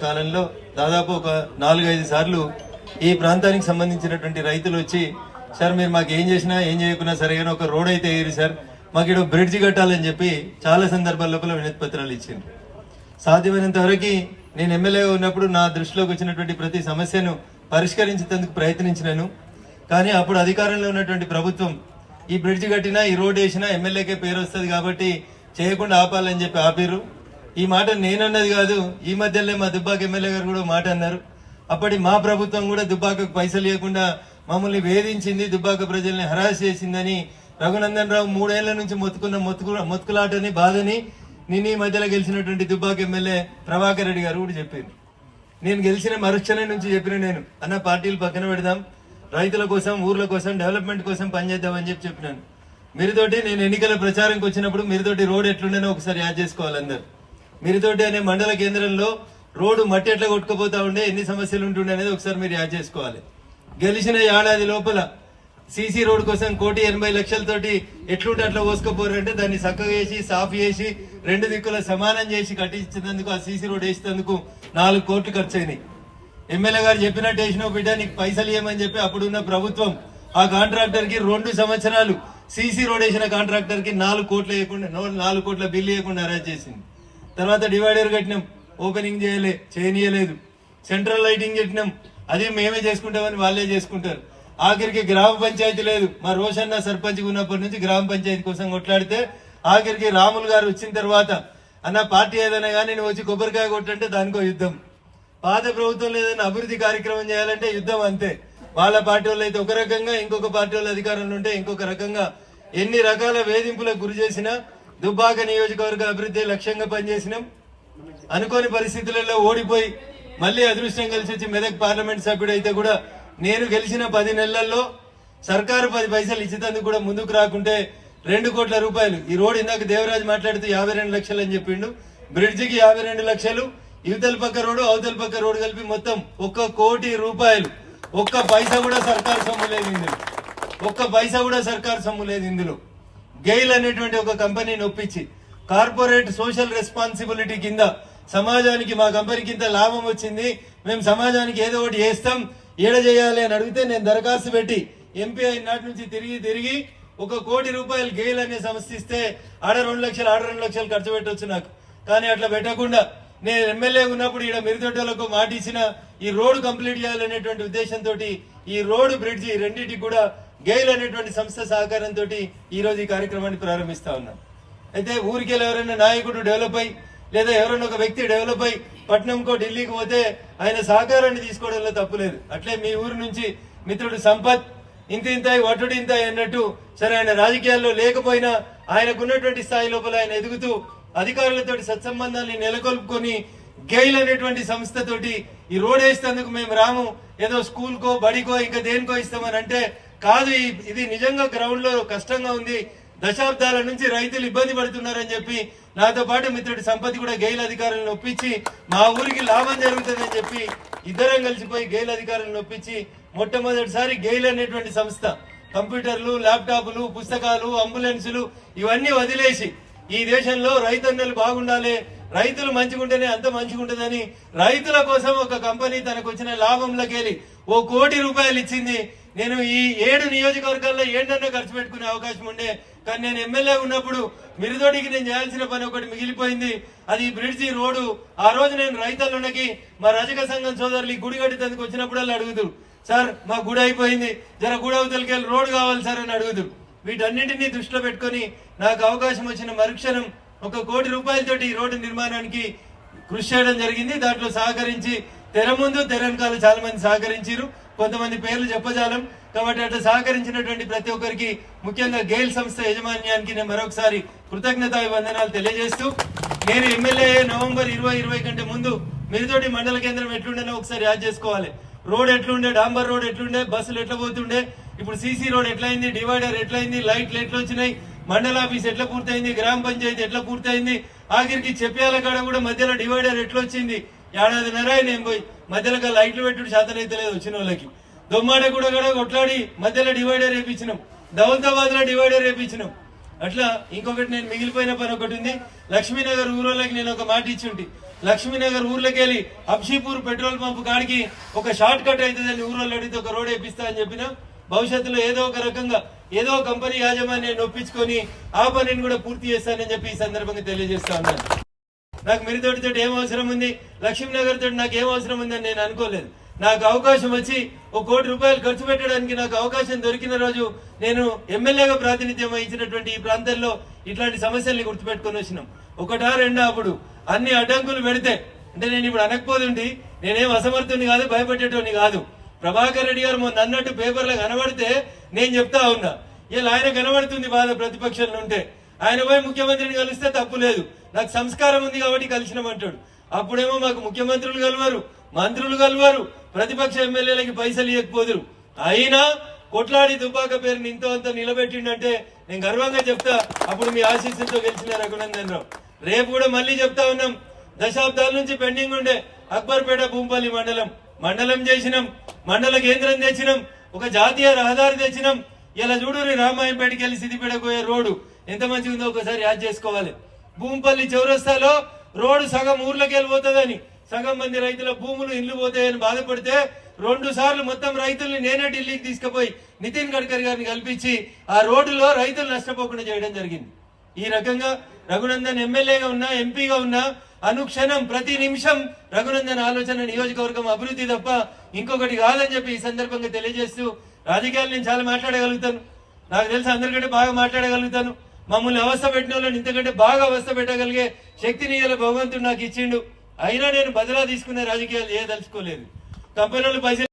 కాలంలో దాదాపు ఒక నాలుగైదు సార్లు ఈ ప్రాంతానికి సంబంధించినటువంటి రైతులు వచ్చి సార్ మీరు మాకు ఏం చేసినా ఏం చేయకున్నా సరే కానీ ఒక రోడ్ అయితే వేయరు సార్ మాకు ఇక్కడ బ్రిడ్జ్ కట్టాలని చెప్పి చాలా సందర్భాల లోపల వినతి పత్రాలు ఇచ్చింది సాధ్యమైనంత వరకు నేను ఎమ్మెల్యే ఉన్నప్పుడు నా దృష్టిలోకి వచ్చినటువంటి ప్రతి సమస్యను పరిష్కరించేందుకు ప్రయత్నించినాను. కానీ అప్పుడు అధికారంలో ఉన్నటువంటి ప్రభుత్వం ఈ బ్రిడ్జ్ కట్టినా ఈ రోడ్ వేసినా ఎమ్మెల్యేకే పేరు వస్తుంది కాబట్టి చేయకుండా ఆపాలని చెప్పి ఆపిరు ఈ మాట నేనన్నది కాదు. ఈ మధ్యలో మా దుబ్బాక ఎమ్మెల్యే గారు కూడా మాట అన్నారు. అప్పటి మా ప్రభుత్వం కూడా దుబ్బాకకు పైసలు ఇవ్వకుండా మమ్మల్ని వేధించింది దుబ్బాక ప్రజల్ని హరాస్ చేసిందని రఘునందన్ రావు మూడేళ్ళ నుంచి మొత్తుకున్న మొత్తుకు మొత్తుకులాటని బాధని నిన్న ఈ మధ్యలో గెలిచినటువంటి దుబ్బాక ఎమ్మెల్యే ప్రభాకర్ రెడ్డి గారు కూడా చెప్పారు. నేను గెలిచిన మరుక్షణం నుంచి చెప్పిన నేను అన్న పార్టీలు పక్కన పెడదాం రైతుల కోసం ఊర్ల కోసం డెవలప్మెంట్ కోసం పనిచేద్దామని చెప్పి చెప్పినాను. మీరుతోటి నేను ఎన్నికల ప్రచారంకి వచ్చినప్పుడు మీరుతోటి రోడ్ ఎట్లుండేనో ఒకసారి యాడ్ చేసుకోవాలి అందరు. మీరుతోటి అనే మండల కేంద్రంలో రోడ్డు మట్టి ఎట్లా కొట్టుకుపోతా ఉండే ఎన్ని సమస్యలు ఉంటుండే అనేది ఒకసారి మీరు యాడ్ చేసుకోవాలి. గెలిచిన ఏడాది లోపల సీసీ రోడ్ కోసం కోటి ఎనభై లక్షలతోటి ఎట్లుంటే అట్లా పోసుకపోరంటే దాన్ని చక్కగా చేసి సాఫ్ చేసి రెండు దిక్కుల సమానం చేసి కట్టించినందుకు ఆ సీసీ రోడ్ వేసినందుకు నాలుగు కోట్లు ఖర్చు అయినాయి ఎమ్మెల్యే గారు చెప్పినట్టు వేసిన బిడ్డ నీకు పైసలు ఇవ్వమని చెప్పి అప్పుడున్న ప్రభుత్వం ఆ కాంట్రాక్టర్కి రెండు సంవత్సరాలు సీసీ రోడ్ వేసిన కాంట్రాక్టర్కి నాలుగు కోట్లు వేయకుండా నాలుగు కోట్ల బిల్లు వేయకుండా అరేంజ్ చేసింది. తర్వాత డివైడర్ కట్టినాం. ఓపెనింగ్ చేయలే చేయనీయలేదు. సెంట్రల్ లైటింగ్ కట్టినాం. అది మేమే చేసుకుంటామని వాళ్ళే చేసుకుంటారు. ఆఖరికి గ్రామ పంచాయతీ లేదు. మా రోషన్న సర్పంచ్ ఉన్నప్పటి నుంచి గ్రామ పంచాయతీ కోసం కొట్లాడితే ఆఖరికి రాములు గారు వచ్చిన తర్వాత అన్న పార్టీ ఏదైనా కానీ నేను వచ్చి కొబ్బరికాయ కొట్టంటే దానికో యుద్ధం. పాత ప్రభుత్వంలో ఏదైనా అభివృద్ధి కార్యక్రమం చేయాలంటే యుద్ధం అంతే. వాళ్ళ పార్టీ వాళ్ళు అయితే ఒక రకంగా ఇంకొక పార్టీ వాళ్ళ అధికారంలో ఉంటే ఇంకొక రకంగా. ఎన్ని రకాల వేధింపులకు గురి చేసినా దుబ్బాక నియోజకవర్గ అభివృద్ధి లక్ష్యంగా పనిచేసినాం. అనుకోని పరిస్థితులలో ఓడిపోయి మళ్ళీ అదృష్టం కలిసి వచ్చి మెదక్ పార్లమెంట్ సభ్యుడు అయితే కూడా నేను గెలిచిన పది నెలల్లో సర్కారు పది పైసలు ఇచ్చేందుకు కూడా ముందుకు రాకుంటే రెండు కోట్ల రూపాయలు. ఈ రోడ్ ఇందాక దేవరాజ్ మాట్లాడుతూ యాభై రెండు లక్షలు అని చెప్పిండు. బ్రిడ్జికి యాభై రెండు లక్షలు ఇవతల పక్క రోడ్డు అవతల పక్క రోడ్డు కలిపి మొత్తం ఒక్క కోటి రూపాయలు. ఒక్క పైసా కూడా సర్కారు సొమ్ము లేదు ఇందులో. ఒక్క పైసా కూడా సర్కారు సొమ్ము లేదు ఇందులో. గెయిల్ అనేటువంటి ఒక కంపెనీని ఒప్పించి కార్పొరేట్ సోషల్ రెస్పాన్సిబిలిటీ కింద సమాజానికి మా కంపెనీకి ఇంత లాభం వచ్చింది. మేము సమాజానికి ఏదో ఒకటి చేస్తాం ఏడ చేయాలి అని అడిగితే నేను దరఖాస్తు పెట్టి ఎంపీ అయిన నాటి నుంచి తిరిగి తిరిగి ఒక కోటి రూపాయలు గెయిల్ అనే సంస్థ ఇస్తే ఆడ రెండు లక్షలు ఆడ రెండు లక్షలు ఖర్చు పెట్టవచ్చు నాకు. కానీ అట్లా పెట్టకుండా నేను ఎమ్మెల్యే ఉన్నప్పుడు ఇక్కడ మిరుదొడ్డలకు మాట ఇచ్చిన ఈ రోడ్డు కంప్లీట్ చేయాలనేటువంటి ఉద్దేశంతో ఈ రోడ్డు బ్రిడ్జి రెండింటికి కూడా గెయిల్ అనేటువంటి సంస్థ సహకారంతో ఈ రోజు ఈ కార్యక్రమాన్ని ప్రారంభిస్తా ఉన్నాం. అయితే ఊరికెళ్ళి ఎవరైనా నాయకుడు డెవలప్ అయ్యి లేదా ఎవరైనా ఒక వ్యక్తి డెవలప్ అయ్యి పట్నంకో ఢిల్లీకి పోతే ఆయన సహకారాన్ని తీసుకోవడంలో తప్పులేదు అట్లే మీ ఊరు నుంచి మిత్రుడు సంపత్ ఇంత ఇంత వటుడు ఇంత అన్నట్టు సరే ఆయన రాజకీయాల్లో లేకపోయినా ఆయనకున్నటువంటి స్థాయి లోపల ఆయన ఎదుగుతూ అధికారులతో సత్సంబంధాన్ని నెలకొల్పుకొని గెయిల్ అనేటువంటి సంస్థతోటి ఈ రోడ్ వేసినందుకు మేము రాము. ఏదో స్కూల్కో బడికో ఇంకా దేనికో ఇస్తామని అంటే కాదు ఇది నిజంగా గ్రౌండ్లో కష్టంగా ఉంది. దశాబ్దాల నుంచి రైతులు ఇబ్బంది పడుతున్నారని చెప్పి నాతో పాటు మిత్రుడి సంపత్తి కూడా గెయిల్ అధికారులను ఒప్పించి మా ఊరికి లాభం జరుగుతుందని చెప్పి ఇద్దరం కలిసిపోయి గెయిల్ అధికారులను ఒప్పించి మొట్టమొదటిసారి గెయిల్ అనేటువంటి సంస్థ. కంప్యూటర్లు ల్యాప్టాప్లు పుస్తకాలు అంబులెన్సులు ఇవన్నీ వదిలేసి ఈ దేశంలో రైతన్నలు బాగుండాలి రైతులు మంచిగుంటేనే అంత మంచిగుంటుందని రైతుల కోసం ఒక కంపెనీ తనకు వచ్చిన లాభంలోకెళ్ళి ఓ కోటి రూపాయలు ఇచ్చింది నేను ఈ ఏడు నియోజకవర్గాల్లో ఏంటన్నా ఖర్చు పెట్టుకునే అవకాశం ఉండే కానీ నేను ఎమ్మెల్యే ఉన్నప్పుడు మిరుదోడికి నేను చేయాల్సిన పని ఒకటి మిగిలిపోయింది. అది బ్రిడ్జి రోడ్డు. ఆ రోజు నేను రైతులకి మా రజక సంఘం సోదరులు ఈ గుడి కట్టేందుకు వచ్చినప్పుడల్లా అడుగుతారు సార్ మా గుడి అయిపోయింది. జర గుడి అవతలకి వెళ్ళి రోడ్డు కావాలి సార్ అని అడుగుతారు వీటన్నింటినీ దృష్టిలో పెట్టుకొని నాకు అవకాశం వచ్చిన మరుక్షణం ఒక కోటి రూపాయలతోటి ఈ రోడ్డు నిర్మాణానికి కృషి చేయడం జరిగింది. దాంట్లో సహకరించి తెర ముందు తెర వెనకాల చాలా మంది సహకరించారు కొంతమంది పేర్లు చెప్పజాలం. కాబట్టి అట్లా సహకరించినటువంటి ప్రతి ఒక్కరికి ముఖ్యంగా గెయిల్ సంస్థ యజమాన్యానికి నేను మరొకసారి కృతజ్ఞత వందనాలు తెలియజేస్తూ నేను ఎమ్మెల్యే నవంబర్ ఇరవై ఇరవై కంటే ముందు మిరుతోటి మండల కేంద్రం ఎట్లుండేనో ఒకసారి యాద్ చేసుకోవాలి. రోడ్ ఎట్లుండే డాంబర్ రోడ్ ఎట్లుండే బస్సులు ఎట్లా పోతుండే ఇప్పుడు సీసీ రోడ్ ఎట్లయింది డివైడర్ ఎట్లయింది లైట్లు ఎట్లా వచ్చినాయి మండల ఆఫీస్ ఎట్లా పూర్తయింది గ్రామ పంచాయతీ ఎట్లా పూర్తయింది ఆఖరికి చెప్పాల కాడ కూడా మధ్యలో డివైడర్ ఎట్లా వచ్చింది ఏడాదిన్నర నేను పోయి. మధ్యలో లైట్లు పెట్టుడు శాతం అయితే లేదు వచ్చిన వాళ్ళకి. దొమ్మాడ కూడా కూడా కొట్లాడి మధ్యలో డివైడర్ వేపించినాం. దౌలతాబాద్లో డివైడర్ వేపించినాం. అట్లా ఇంకొకటి నేను మిగిలిపోయిన పని ఒకటి ఉంది. లక్ష్మీనగర్ ఊరోళ్ళకి నేను ఒక మాట ఇచ్చి లక్ష్మీనగర్ ఊర్లోకి వెళ్ళి అబ్షీపూర్ పెట్రోల్ పంప్ కాడికి ఒక షార్ట్ కట్ అవుతుందని ఊరోళ్ళు అడిగితే ఒక రోడ్ వేపిస్తా అని చెప్పిన భవిష్యత్తులో ఏదో ఒక రకంగా ఏదో కంపెనీ యాజమాన్యాన్ని ఒప్పించుకొని ఆ పనిని కూడా పూర్తి చేస్తానని చెప్పి ఈ సందర్భంగా తెలియజేస్తా ఉన్నాను. నాకు మిరితోటి తోటి ఏం అవసరం ఉంది? లక్ష్మీనగర్ తోటి నాకు ఏం అవసరం ఉందని నేను అనుకోలేదు. నాకు అవకాశం వచ్చి ఒక కోటి రూపాయలు ఖర్చు పెట్టడానికి నాకు అవకాశం దొరికిన రోజు నేను ఎమ్మెల్యేగా ప్రాతినిధ్యం వహించినటువంటి ఈ ప్రాంతంలో ఇట్లాంటి సమస్యల్ని గుర్తుపెట్టుకొని వచ్చినాం. ఒకటా రెండా అప్పుడు అన్ని అడ్డంకులు పెడితే అంటే నేను ఇప్పుడు అనకపోదుండి నేనేం అసమర్థుని కాదు భయపెట్టేటోని కాదు. ప్రభాకర్ రెడ్డి గారు మొన్న అన్నట్టు పేపర్లో కనబడితే నేను చెప్తా ఉన్నా. ఇలా ఆయన కనబడుతుంది బాధ ప్రతిపక్షంలో ఉంటే. ఆయన పోయి ముఖ్యమంత్రిని కలిస్తే తప్పు లేదు. నాకు సంస్కారం ఉంది కాబట్టి కలిసినామంటాడు. అప్పుడేమో మాకు ముఖ్యమంత్రులు కలవరు మంత్రులు కలవరు ప్రతిపక్ష ఎమ్మెల్యేలకి పైసలు ఇవ్వకపోదురు అయినా కొట్లాడి దుబ్బాక పేరుని ఇంతో అంత నిలబెట్టిండంటే నేను గర్వంగా చెప్తా అప్పుడు మీ ఆశీస్సులతో గెలిచిన రఘునందన్ రావు రేపు కూడా మళ్ళీ చెప్తా ఉన్నాం దశాబ్దాల నుంచి పెండింగ్ ఉండే అక్బర్పేట భూంపల్లి మండలం. మండలం చేసినాం మండల కేంద్రం తెచ్చినాం ఒక జాతీయ రహదారి తెచ్చినాం. ఇలా చూడు రామాయంపేటకి వెళ్ళి సిద్దిపేటకు పోయే రోడ్డు ఎంత మంచిగా ఉందో ఒకసారి యాద్ చేసుకోవాలి. భూంపల్లి చౌరస్తాలో రోడ్డు సగం ఊర్లోకి వెళ్ళిపోతుందని సగం మంది రైతుల భూములు ఇల్లు పోతాయని బాధపడితే రెండు సార్లు మొత్తం రైతుల్ని నేనే ఢిల్లీకి తీసుకుపోయి నితిన్ గడ్కరీ గారిని కల్పించి ఆ రోడ్డులో రైతులు నష్టపోకుండా చేయడం జరిగింది. ఈ రకంగా రఘునందన్ ఎమ్మెల్యేగా ఉన్నా ఎంపీగా ఉన్నా అనుక్షణం ప్రతి నిమిషం రఘునందన్ ఆలోచన నియోజకవర్గం అభివృద్ధి తప్ప ఇంకొకటి కాదని చెప్పి ఈ సందర్భంగా తెలియజేస్తూ రాజకీయాలు నేను చాలా మాట్లాడగలుగుతాను. నాకు తెలిసి అందరికంటే బాగా మాట్లాడగలుగుతాను. మమ్మల్ని అవస్థ పెట్టిన వాళ్ళని ఇంతకంటే బాగా అవస్థ పెట్టగలిగే శక్తిని ఇలా భగవంతుడు నాకు ఇచ్చిండు. అయినా నేను బదిలా తీసుకునే రాజకీయాలు చేయదలుచుకోలేదు కంపెనీలు పైసలు